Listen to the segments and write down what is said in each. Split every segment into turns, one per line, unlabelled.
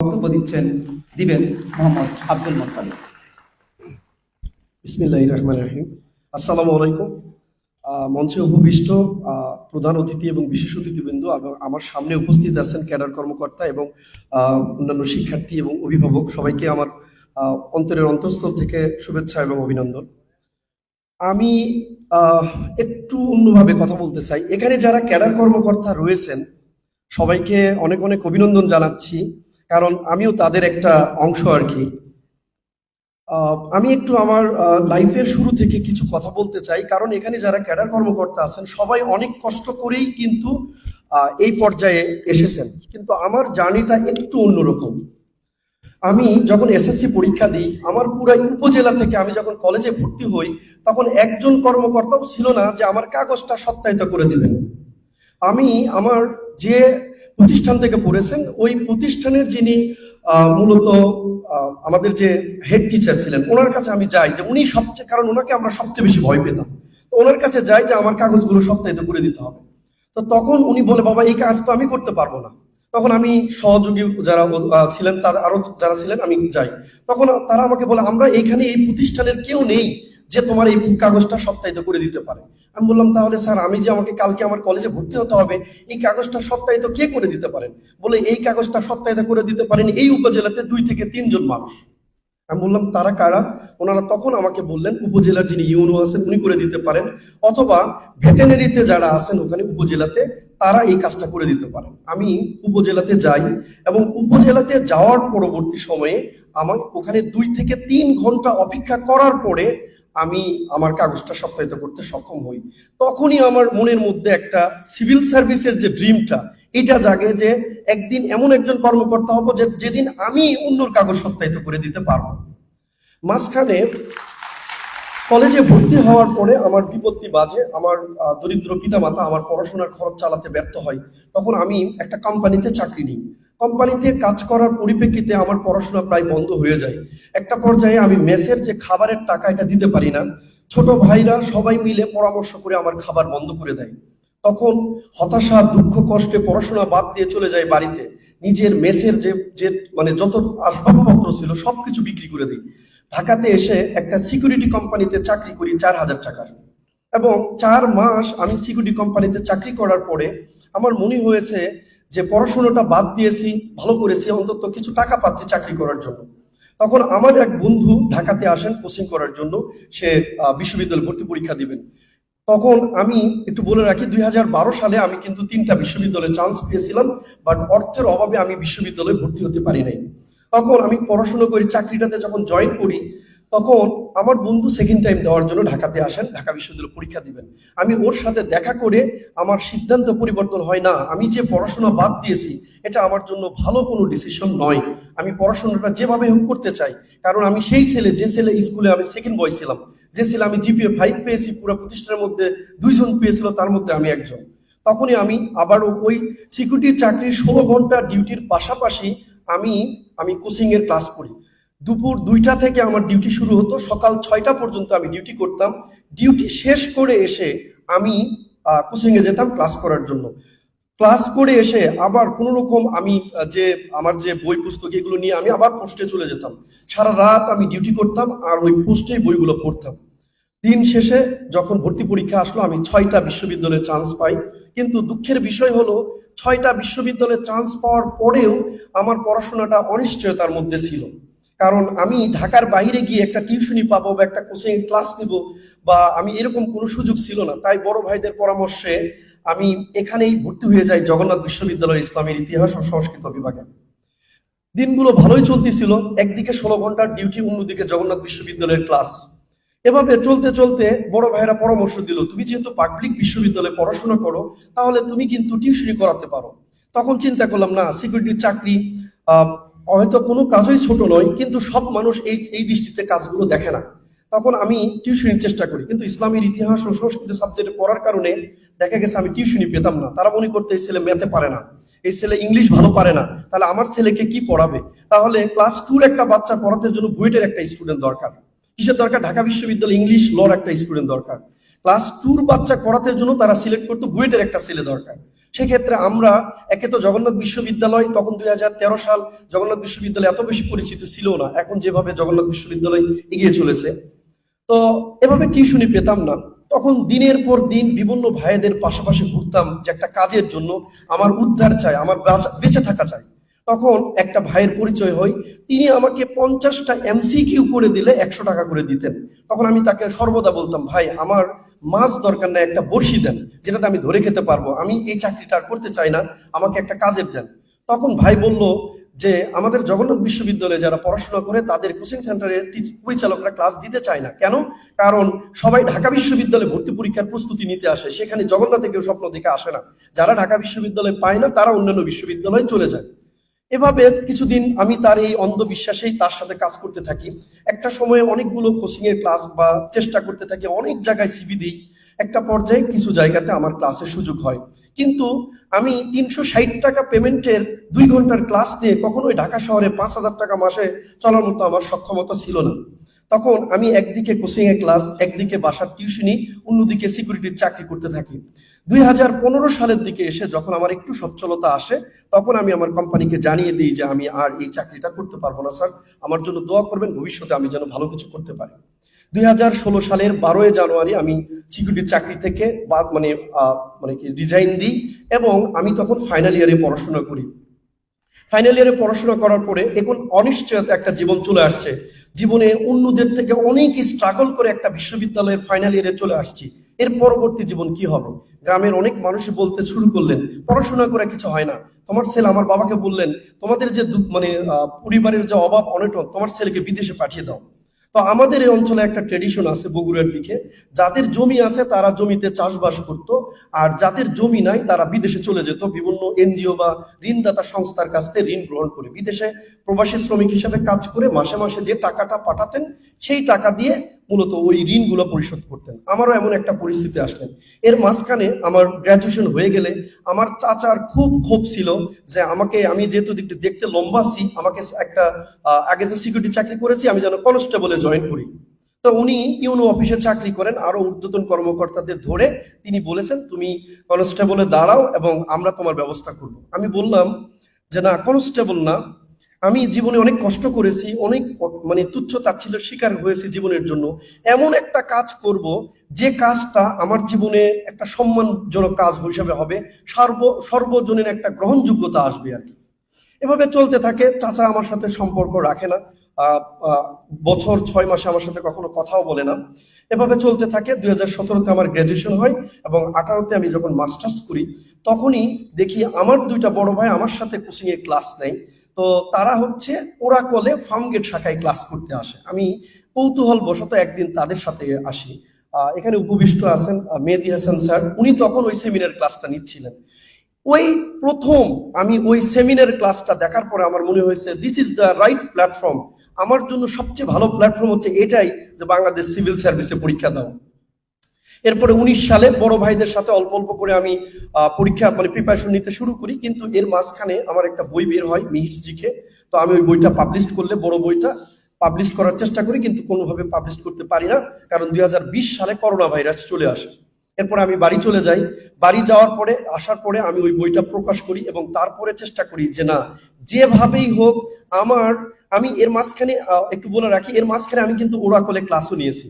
বক্তব্য দিচ্ছেন, দিবেন মোহাম্মদ আব্দুল মোত্তালিব।
রহমান রহিম। আসসালামু আলাইকুম। মঞ্চে উপবিষ্ট প্রধান অতিথি এবং বিশেষ অতিথিবৃন্দ এবং আমার সামনে উপস্থিত আছেন ক্যাডার কর্মকর্তা এবং অন্যান্য শিক্ষার্থী এবং অভিভাবক। সবাইকে আমার অন্তরের অন্তঃস্থল থেকে শুভেচ্ছা এবং অভিনন্দন। আমি একটু অন্যভাবে কথা বলতে চাই। এখানে যারা ক্যাডার কর্মকর্তা রয়েছেন, সবাইকে অনেক অনেক অভিনন্দন জানাচ্ছি। কারণ আমিও তাদের একটা অংশ আর কি। আমি একটু আমার লাইফের শুরু থেকে কিছু কথা বলতে চাই। কারণ এখানে যারা ক্যাডার কর্মকর্তা আছেন, সবাই অনেক কষ্ট করেই কিন্তু এই পর্যায়ে এসেছেন। কিন্তু আমার জার্নিটা একটু অন্যরকম। আমি যখন এসএসসি পরীক্ষা দিই, আমার পুরো উপজেলা থেকে আমি যখন কলেজে ভর্তি হই, তখন একজন কর্মকর্তাও ছিল না যে আমার কাগজটা সত্যায়িত করে দিবেন। আমি আমার যে প্রতিষ্ঠান থেকে পড়েছেন, ওই প্রতিষ্ঠানের যিনি মূলত আমাদের যে হেড টিচার ছিলেন, ওনার কাছে আমি যাই যে উনি সবচেয়ে, কারণ ওনাকে আমরা সবচেয়ে বেশি ভয় পেতাম। তো ওনার কাছে যাই যে আমার কাগজগুলো সত্যায়িত করে দিতে হবে। তো তখন উনি বলে, বাবা, এই কাজ তো আমি করতে পারব না। তখন আমি সহযোগী যারা ছিলেন, তার আরও যারা ছিলেন, আমি যাই। তখন তারা আমাকে বলে, আমরা এইখানে এই প্রতিষ্ঠানের কেউ নেই। যে তোমার এই কাগজটা সত্যায়িত করে দিতে পারে। আমি বললাম, তাহলে স্যার, আমি যে আমাকে কালকে আমার কলেজে ভর্তি হতে হবে, এই কাগজটা সত্যায়িত কে করে দিতে পারেন বলে, এই কাগজটা সত্যায়িত করে দিতে পারেন এই উপজেলাতে দুই থেকে তিনজন মানুষ। আমি বললাম, তারা কারা? ওনারা তখন আমাকে বললেন, উপজেলার যিনি ইউনো আছেন, উনি করে দিতে পারেন। অথবা ভেটেনারিতে যারা আছেন ওখানে উপজেলাতে, তারা এই কাজটা করে দিতে পারেন। আমি উপজেলাতে যাই এবং উপজেলাতে যাওয়ার পরবর্তী সময়ে আমার ওখানে দুই থেকে তিন ঘণ্টা অপেক্ষা করার পরে আমি আমার কাগজটা সপ্তাহিত করতে সক্ষম হই। তখনই আমার মনের মধ্যে একটা সিভিল সার্ভিসের যে ড্রিমটা এটা জাগে যে একদিন এমন একজন কর্মকর্তা হব যে যেদিন আমি অন্যর কাগজ সত্যায়িত করে দিতে পারব। মাঝখানে কলেজে ভর্তি হওয়ার পরে আমার বিপত্তি বাজে, আমার দরিদ্র পিতামাতা আমার পড়াশোনার খরচ চালাতে ব্যর্থ হয়। তখন আমি একটা কোম্পানিতে চাকরি নিই। কোম্পানিতে কাজ করার পরিপ্রেক্ষিতে আমার পড়াশোনা প্রায় বন্ধ হয়ে যায়। একটা পর্যায়ে আমি মেসের যে খাবারের টাকা এটা দিতে পারি না, ছোট ভাইরা সবাই মিলে পরামর্শ করে আমার খাবার বন্ধ করে দেয়। তখন হতাশা, দুঃখ, কষ্টে পড়াশোনা বাদ দিয়ে চলে যায় বাড়িতে। নিজের মেসের যে যে মানে যত আসবাবপত্র ছিল সবকিছু বিক্রি করে দিই। ঢাকাতে এসে একটা সিকিউরিটি কোম্পানিতে চাকরি করি চার হাজার টাকার। এবং চার মাস আমি সিকিউরিটি কোম্পানিতে চাকরি করার পরে আমার মনে হয়েছে যে পড়াশোনাটা বাদ দিয়েছি, ভালো করেছি, অন্তত কিছু টাকা পাচ্ছি চাকরি করার জন্য। তখন আমার এক বন্ধু ঢাকাতে আসেন কোচিং করার জন্য, সে বিশ্ববিদ্যালয় ভর্তি পরীক্ষা দিবেন। তখন আমি একটু বলে রাখি, দুই হাজার বারো সালে আমি কিন্তু তিনটা বিশ্ববিদ্যালয়ে চান্স পেয়েছিলাম বাট অর্থের অভাবে আমি বিশ্ববিদ্যালয়ে ভর্তি হতে পারি নাই। তখন আমি পড়াশোনা করি, চাকরিটাতে যখন জয়েন করি তখন আমার বন্ধু সেকেন্ড টাইম দেওয়ার জন্য ঢাকাতে আসেন, ঢাকা বিশ্ববিদ্যালয়ে পরীক্ষা দিবেন। আমি ওর সাথে দেখা করে আমার সিদ্ধান্ত পরিবর্তন হয় না, আমি যে পড়াশোনা বাদ দিয়েছি, এটা আমার জন্য ভালো কোনো ডিসিশন নয়। আমি পড়াশোনাটা যেভাবে হোক করতে চাই, কারণ আমি সেই ছেলে, যে ছেলে স্কুলে আমি সেকেন্ড বয় ছিলাম, যে ছেলে আমি জিপিএ ফাইভ পেয়েছি, পুরো প্রতিষ্ঠানের মধ্যে দুইজন পেয়েছিল, তার মধ্যে আমি একজন। তখনই আমি আবারও ওই সিকিউরিটি চাকরির ষোলো ঘণ্টা ডিউটির পাশাপাশি আমি আমি কোচিংয়ের ক্লাস করি। দুপুর দুইটা থেকে আমার ডিউটি শুরু হতো, সকাল ছয়টা পর্যন্ত আমি ডিউটি করতাম। ডিউটি শেষ করে এসে আমি কোচিং এ যেতাম ক্লাস করার জন্য। ক্লাস করে এসে আবার কোনো রকম আমি যে, আমার যে বই পুস্তক এগুলো নিয়ে আমি আবার পোস্টে চলে যেতাম। সারা রাত আমি ডিউটি করতাম আর ওই পোস্টেই বইগুলো পড়তাম। দিন শেষে যখন ভর্তি পরীক্ষা আসলো, আমি ছয়টা বিশ্ববিদ্যালয়ে চান্স পাই। কিন্তু দুঃখের বিষয় হলো, ছয়টা বিশ্ববিদ্যালয়ে চান্স পাওয়ার পরেও আমার পড়াশোনাটা অনিশ্চয়তার মধ্যে ছিল। কারণ আমি ঢাকার বাইরে গিয়ে একটা টিউশনি পাবো বা একটা কোচিং ক্লাস নিব বা আমি এরকম কোনো সুযোগ ছিল না। তাই বড় ভাইদের পরামর্শে আমি এখানেই ভর্তি হয়ে যাই জগন্নাথ বিশ্ববিদ্যালয়ের ইসলামের ইতিহাস ও সংস্কৃত বিভাগে। দিনগুলো ভালোই চলতেছিল। একদিকে ষোলো ঘণ্টার ডিউটি, অন্যদিকে জগন্নাথ বিশ্ববিদ্যালয়ের ক্লাস। এভাবে চলতে চলতে বড় ভাইয়েরা পরামর্শ দিল, তুমি যেহেতু পাবলিক বিশ্ববিদ্যালয়ে পড়াশোনা করো, তাহলে তুমি কিন্তু টিউশনি করাতে পারো। তখন চিন্তা করলাম, না সিকিউরিটির চাকরি হয়তো কোনো কাজই ছোট নয়, কিন্তু সব মানুষ এই এই দৃষ্টিতে কাজগুলো দেখে না। তখন আমি টিউশনির চেষ্টা করি, কিন্তু ইসলামের ইতিহাস ও সংস্কৃতি সাবজেক্টে পড়ার কারণে দেখা গেছে আমি টিউশনি পেতাম না। তারা মনে করতে, এই ছেলে মেতে পারে না, এই ছেলে ইংলিশ ভালো পারে না, তাহলে আমার ছেলেকে কি পড়াবে? তাহলে ক্লাস টুর একটা বাচ্চা পড়াতে জন্য বুয়েটের একটা স্টুডেন্ট দরকার। কিসের দরকার? ঢাকা বিশ্ববিদ্যালয় ইংলিশ লর একটা স্টুডেন্ট দরকার। ক্লাস টুর বাচ্চা করাতে জন্য তারা সিলেক্ট করতো বুয়েটের একটা ছেলে দরকার। সেক্ষেত্রে আমরা, একে তো জগন্নাথ বিশ্ববিদ্যালয়, তখন দু হাজার তেরো সাল জগন্নাথ বিশ্ববিদ্যালয় এত বেশি পরিচিত ছিল না, এখন যেভাবে জগন্নাথ বিশ্ববিদ্যালয় এগিয়ে চলেছে। তো এভাবে টিউশনি পেতাম না। তখন দিনের পর দিন বিভিন্ন ভাইদের পাশাপাশি ঘুরতাম যে একটা কাজের জন্য আমার উদ্ধার চাই, আমার বেঁচে থাকা চাই। তখন একটা ভাইয়ের পরিচয় হয় তিনি আমাকে পঞ্চাশটা এমসিকিউ করে দিলে একশো টাকা করে দিতেন। তখন আমি তাকে সর্বদা বলতাম, ভাই, আমার মাছ দরকার না একটা বড়শি দেন, যেটাতে আমি ধরে খেতে পারব। আমি এই চাকরিটা আর করতে চাই না, আমাকে একটা কাজের দেন। তখন ভাই বলল যে, আমাদের জগন্নাথ বিশ্ববিদ্যালয়ে যারা পড়াশোনা করে, তাদের কোচিং সেন্টারে পরিচালকরা ক্লাস দিতে চায় না। কেন? কারণ সবাই ঢাকা বিশ্ববিদ্যালয়ে ভর্তি পরীক্ষার প্রস্তুতি নিতে আসে, সেখানে জগন্নাথে কেউ স্বপ্ন দেখে আসে না। যারা ঢাকা বিশ্ববিদ্যালয়ে পায় না, তারা অন্যান্য বিশ্ববিদ্যালয়ে চলে যায়। এভাবে কিছুদিন আমি তার এই অন্ধবিশ্বাসেই তার সাথে কাজ করতে থাকি। একটা সময়ে অনেকগুলো কোচিং এর ক্লাস বা চেষ্টা করতে থাকি, অনেক জায়গায় সিবি দিই। একটা পর্যায়ে কিছু জায়গাতে আমার ক্লাসের সুযোগ হয়। কিন্তু আমি তিনশো ষাট টাকা পেমেন্টের দুই ঘণ্টার ক্লাস দিয়ে কখনোই ঢাকা শহরে পাঁচ হাজার টাকা মাসে চলার মতো আমার সক্ষমতা ছিল না। তখন আমি একদিকে কোচিং এ ক্লাস একদিকে বাসার টিউশনি অন্যদিকে সিকিউরিটির চাকরি করতে থাকি। দুই হাজার পনেরো সালের দিকে এসে যখন আমার একটু সচ্ছলতা আসে, তখন আমি আমার কোম্পানিকে জানিয়ে দিই যে আমি আর এই চাকরিটা করতে পারব না, স্যার। আমার জন্য দোয়া করবেন, ভবিষ্যতে আমি যেন ভালো কিছু করতে পারি। দুই হাজার ষোলো সালের বারোই জানুয়ারি আমি সিকিউরিটির চাকরি থেকে বাদ মানে মানে কি রিজাইন দিই এবং আমি তখন ফাইনাল ইয়ারে পড়াশোনা করি। ফাইনাল ইয়ারে পড়াশোনা করার পরে এখন অনিশ্চয়তা একটা জীবন চলে আসছে। জীবনে অন্যদের থেকে অনেক স্ট্রাগল করে একটা বিশ্ববিদ্যালয়ে ফাইনাল ইয়ারে চলে আসছি। এর পরবর্তী জীবন কি হবে? গ্রামের অনেক মানুষই বলতে শুরু করলেন, পড়াশোনা করে কিছু হয় না। তোমার ছেলে আমার বাবাকে বললেন, তোমাদের যে মানে পরিবারের যে অভাব, অনটন, তোমার ছেলেকে বিদেশে পাঠিয়ে দাও। তো আমাদের এই অঞ্চলে একটা ট্রেডিশন আছে বগুড়ার দিকে। যাদের জমি আছে তারা জমিতে চাষবাস করত, আর যাদের জমি নাই তারা বিদেশে চলে যেত। বিভিন্ন এনজিও বা ঋণদাতা সংস্থার কাছ থেকে ঋণ গ্রহণ করে। বিদেশে প্রবাসী শ্রমিক হিসেবে কাজ করে মাসে মাসে যে টাকাটা পাঠাতেন, সেই টাকা দিয়ে মূলত ওই ঋণগুলো পরিশোধ করতেন। আমারও এমন একটা পরিস্থিতি আসলেন এর মাঝখানে আমার গ্র্যাজুয়েশন হয়ে গেলে আমার চাচার খুব ক্ষোভ ছিল যে আমাকে, আমি যেহেতু একটু দেখতে লম্বা আছি, আমাকে একটা আগে যে সিকিউরিটি চাকরি করেছি, আমি যেন কনস্টেবলে জয়েন করি। তো উনি ইউনো অফিসে চাকরি করেন, আরও ঊর্ধ্বতন কর্মকর্তাদের ধরে তিনি বলেছেন, তুমি কনস্টেবলে দাঁড়াও এবং আমরা তোমার ব্যবস্থা করব। আমি বললাম যে, না কনস্টেবল না। আমি জীবনে অনেক কষ্ট করেছি, অনেক মানে তুচ্ছ তাচ্ছিল্যের শিকার হয়েছি জীবনের জন্য। এমন একটা কাজ করব, যে কাজটা আমার জীবনে একটা সম্মানজনক কাজ হিসাবে হবে, সর্ব, সর্বজনীন একটা গ্রহণযোগ্যতা আসবে আর কি। এভাবে চলতে থাকে, চাচা আমার সাথে সম্পর্ক রাখে না বছর ছয় মাসে আমার সাথে কখনো কথাও বলে না। এভাবে চলতে থাকে, দুই হাজার সতেরোতে আমার গ্র্যাজুয়েশন হয় এবং আঠারোতে আমি যখন মাস্টার্স করি, তখনই দেখি আমার দুইটা বড় ভাই আমার সাথে কোচিংয়ে ক্লাস নেয়। তো তারা হচ্ছে ওরাকলে ফার্মগেট শাখায় ক্লাস করতে আসে। আমি কৌতূহল বশত একদিন তাদের সাথে আসি। এখানে উপবিষ্ট আছেন মেহেদি হাসান স্যার। উনি তখন ওই সেমিনার ক্লাসটা নিচ্ছিলেন। ওই প্রথম আমি ওই সেমিনার ক্লাসটা দেখার পরে আমার মনে হয়েছে this is the right platform আমার জন্য সবচেয়ে ভালো প্ল্যাটফর্ম হচ্ছে এটাই যে বাংলাদেশ সিভিল সার্ভিসে পরীক্ষা দাও। এরপরে উনিশ সালে বড় ভাইদের সাথে অল্প অল্প করে আমি পরীক্ষা মানে প্রিপারেশন নিতে শুরু করি। কিন্তু এর মাঝখানে আমার একটা বই বের হয় মিহির জিখে তো আমি ওই বইটা পাবলিশ করলে, বড় বইটা পাবলিশ করার চেষ্টা করি, কিন্তু কোনোভাবে পাবলিশ করতে পারি না, কারণ দুই হাজার বিশ সালে করোনা ভাইরাস চলে আসে। এরপর আমি বাড়ি চলে যাই। বাড়ি যাওয়ার পরে, আসার পরে আমি ওই বইটা প্রকাশ করি এবং তারপরে চেষ্টা করি যে না, যেভাবেই হোক, আমার, আমি এর মাঝখানে একটু বলে রাখি, এর মাঝখানে আমি কিন্তু ওরাকলে ক্লাসও নিয়েছি।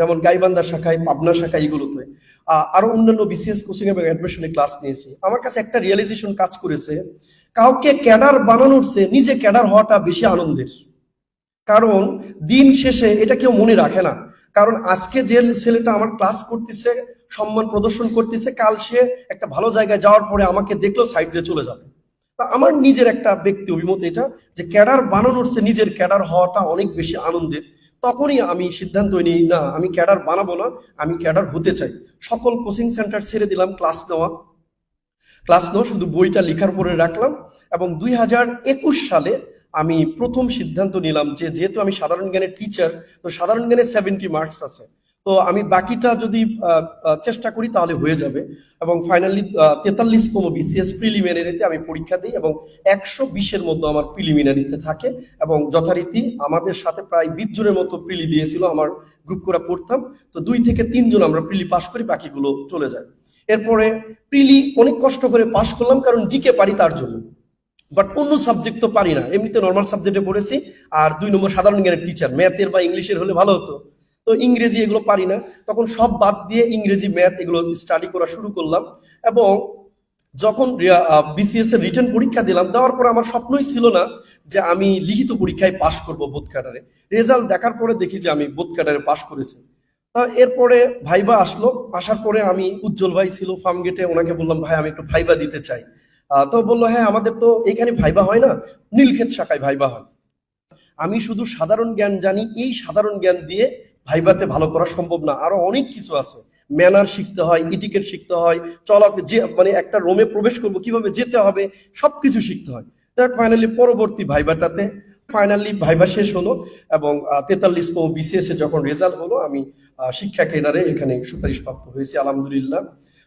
যেমন গাইবান্ধা শাখায় পাবনা শাখায় এগুলোতে। আহ, আরও অন্যান্য বিসিএস কোচিং এবং অ্যাডমিশনে ক্লাস নিয়েছি। আমার কাছে একটা রিয়েলাইজেশন কাজ করেছে কাউকে ক্যাডার বানানোর চেয়ে নিজে ক্যাডার হওয়াটা বেশি আনন্দের। কারণ দিন শেষে এটা কেউ মনে রাখে না। কারণ আজকে যে ছেলেটা আমার ক্লাস করতেছে সম্মান প্রদর্শন করতেছে কাল সে একটা ভালো জায়গায় যাওয়ার পরে আমাকে দেখল সাইড দিয়ে চলে যাবে। তা আমার নিজের একটা ব্যক্তি অভিমত এটা যে ক্যাডার বানানোর চেয়ে নিজের ক্যাডার হওয়াটা অনেক বেশি আনন্দের। তখনই আমি সিদ্ধান্ত নিই, না, আমি ক্যাডার বানাবো না, আমি ক্যাডার হতে চাই। সকল কোচিং সেন্টার ছেড়ে দিলাম ক্লাস নেওয়া। ক্লাস নেওয়া শুধু বইটা লেখার পরে রাখলাম এবং দুই হাজার একুশ সালে আমি প্রথম সিদ্ধান্ত নিলাম যে যেহেতু আমি সাধারণ জ্ঞানের টিচার তো সাধারণ জ্ঞানের সেভেন্টি মার্কস আছে। তো আমি বাকিটা যদি চেষ্টা করি তাহলে হয়ে যাবে। এবং ফাইনালি তেতাল্লিশ তেতাল্লিশতম বিসিএস প্রিলিমিনারিতে আমি পরীক্ষা দিই এবং একশো বিশের মধ্যে আমার প্রিলিমিনারিতে থাকে এবং যথারীতি আমাদের সাথে প্রায় বিশ জনের মতো প্রিলি দিয়েছিল আমার গ্রুপ করে পড়তাম। তো দুই থেকে তিনজন আমরা প্রিলি পাস করি, বাকিগুলো চলে যায়। এরপরে প্রিলি অনেক কষ্ট করে পাশ করলাম কারণ জিকে পারি তার জন্য। বাট অন্য সাবজেক্ট তো পারি না। এমনিতে নর্মাল সাবজেক্টে পড়েছি। আর দুই নম্বর সাধারণ জ্ঞানের টিচার ম্যাথের বা ইংলিশের হলে ভালো হতো। তো ইংরেজি এগুলো পারি না। তখন সব বাদ দিয়ে ইংরেজি, ম্যাথ এগুলো স্টাডি করা শুরু করলাম এবং যখন বিসিএস এর রিটার্ন পরীক্ষা দিলাম, দেওয়ার পরে আমার স্বপ্নই ছিল না যে আমি লিখিত পরীক্ষায় পাশ করব বোধ ক্যাডারে রেজাল্ট দেখার পরে দেখি যে আমি বোধ ক্যাডারে পাশ করেছি। এরপরে ভাইবা আসলো, আসার পরে আমি উজ্জ্বল ভাই ছিল ফার্ম গেটে ওনাকে বললাম, ভাই, আমি একটু ভাইবা দিতে চাই। তো বলল হ্যাঁ আমাদের তো এখানে ভাইবা হয় না, নীলক্ষেত শাখায় ভাইবা হয়। আমি শুধু সাধারণ জ্ঞান জানি, এই সাধারণ জ্ঞান দিয়ে ভাইবাতে ভালো করা সম্ভব না। আরও অনেক কিছু আছে। ম্যানার শিখতে হয়, ইটিকেট শিখতে হয় চলা যে মানে একটা রোমে প্রবেশ করব, কীভাবে যেতে হবে সব কিছু শিখতে হয়। যাক ফাইনালি পরবর্তী ভাইবাটাতে ফাইনালি ভাইবা শেষ হলো এবং তেতাল্লিশতম বিসিএস এ যখন রেজাল্ট হলো, আমি শিক্ষা কেডারে এখানে সুপারিশ প্রাপ্ত হয়েছি, আলহামদুলিল্লাহ।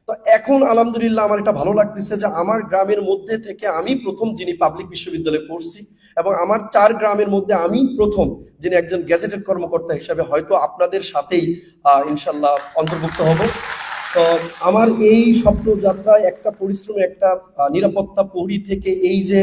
তো এখন, আলহামদুলিল্লাহ, আমার এটা ভালো লাগতেছে যে আমার গ্রামের মধ্যে থেকে আমি প্রথম যিনি পাবলিক বিশ্ববিদ্যালয়ে পড়ছি এবং আমার চার গ্রামের মধ্যে আমি প্রথম যিনি একজন গ্যাজেটেড কর্মকর্তা হিসাবে হয়তো আপনাদের সাথেই ইনশাল্লাহ অন্তর্ভুক্ত হব। তো আমার এই স্বপ্ন যাত্রায় একটা পরিশ্রম একটা নিরাপত্তা প্রহরী থেকে এই যে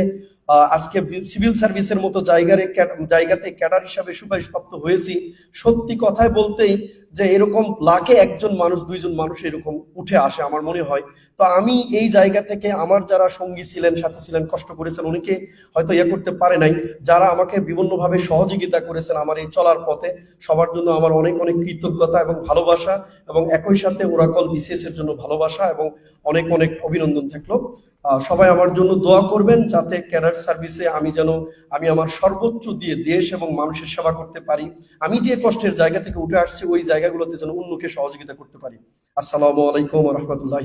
আজকে সিভিল সার্ভিসের মতো জায়গায় জায়গাতে ক্যাডার হিসাবে সুপারিশপ্রাপ্ত হয়েছি। সত্যি কথায় বলতেই যে এরকম লাখে একজন মানুষ, দুইজন মানুষ এরকম উঠে আসে আমার মনে হয়। তো আমি এই জায়গা থেকে আমার যারা সঙ্গী ছিলেন, সাথে ছিলেন, কষ্ট করেছেন, অনেকে হয়তো ইয়ে করতে পারে নাই, যারা আমাকে বিভিন্নভাবে সহযোগিতা করেছেন আমার এই চলার পথে, সবার জন্য আমার অনেক অনেক কৃতজ্ঞতা এবং ভালোবাসা এবং একই সাথে ওরাকল এর জন্য ভালোবাসা এবং অনেক অনেক অভিনন্দন থাকল। সবাই আমার জন্য দোয়া করবেন যাতে ক্যাডার সার্ভিসে আমি যেন, আমি আমার সর্বোচ্চ দিয়ে দেশ এবং মানুষের সেবা করতে পারি। আমি যে কষ্টের জায়গা থেকে উঠে আসছি, ওই জায়গাগুলোতে যেন অন্যকে সহযোগিতা করতে পারি। আসসালামু আলাইকুম রহমতুল্লাহ